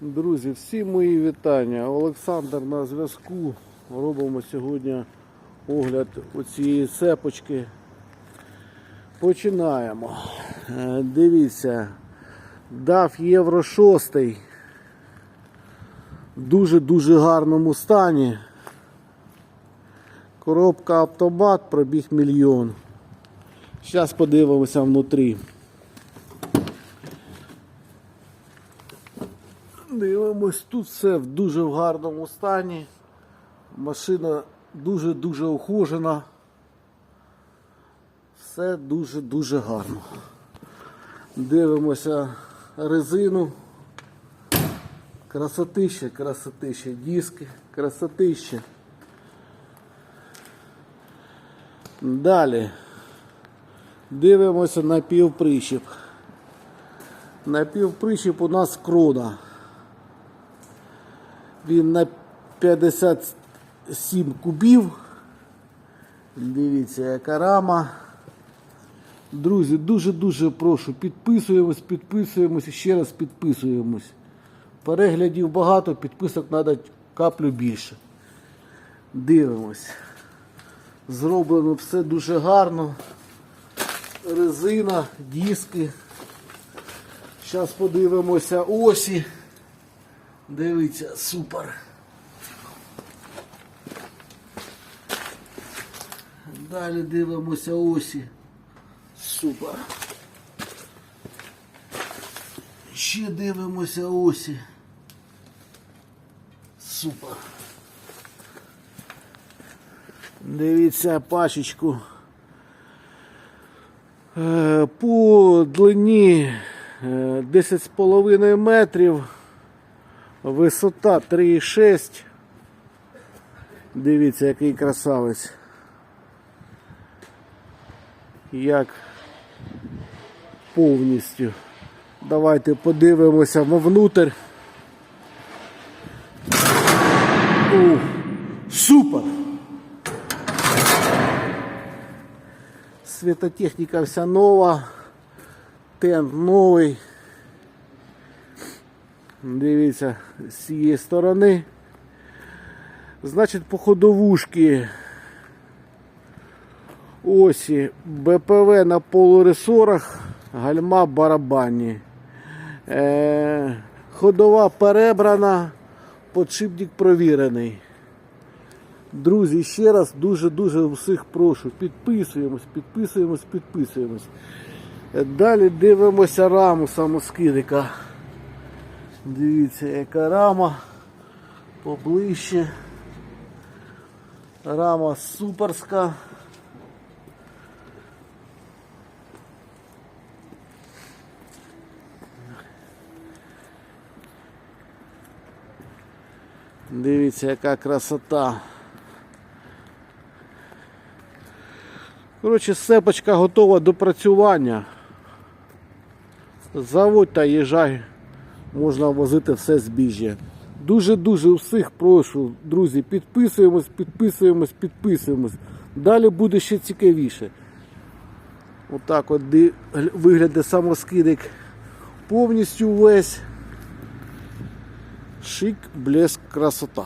Друзі, всі мої вітання. Олександр на зв'язку. Робимо сьогодні огляд оцієї цепочки. Починаємо. Е, Дивіться, дав Євро 6 в дуже-дуже гарному стані. Коробка автомат, пробіг мільйон. Зараз подивимося внутрі. Дивимось, тут все в дуже гарному стані. Машина дуже-дуже ухожена. Все дуже-дуже гарно. Дивимося резину. Красотище, красотище, диски, красотище. Далі. Дивимося на півприщіп. На півприщіп у нас крона. Він на 57 кубів. Дивіться, яка рама. Друзі, дуже-дуже прошу, підписуємось, підписуємось і ще раз підписуємось. Переглядів багато, підписок треба каплю більше. Дивимось. Зроблено все дуже гарно. Резина, диски. Зараз подивимося осі. Дивіться, супер. Далі дивимося осі. Супер. Ще дивимося осі. Супер. Дивіться пачечку. Е, По длині е, 10,5 метрів. Висота 3,6. Дивіться, який красавець. Як повністю. Давайте подивимося вовнутрь. Ух, супер! Світотехніка вся нова. Тент новий. Дивіться, з цієї сторони. Значить, по ходовушки осі БПВ на полуресорах, гальма барабанні. Е, ходова перебрана, подшипник провірений. Друзі, ще раз дуже-дуже всіх прошу. Підписуємось, підписуємось, підписуємось. Далі дивимося раму самоскидика. Дивіться, яка рама поближче. Рама суперська. Дивіться, яка красота. Коротше, сцепочка готова до працювання. Заводь та їжджай, можна возити все збіжжя. Дуже-дуже всіх прошу, друзі, підписуємось, підписуємось, підписуємось. Далі буде ще цікавіше. Отак от от гл- виглядає самоскидик повністю весь. Шик, блеск, красота.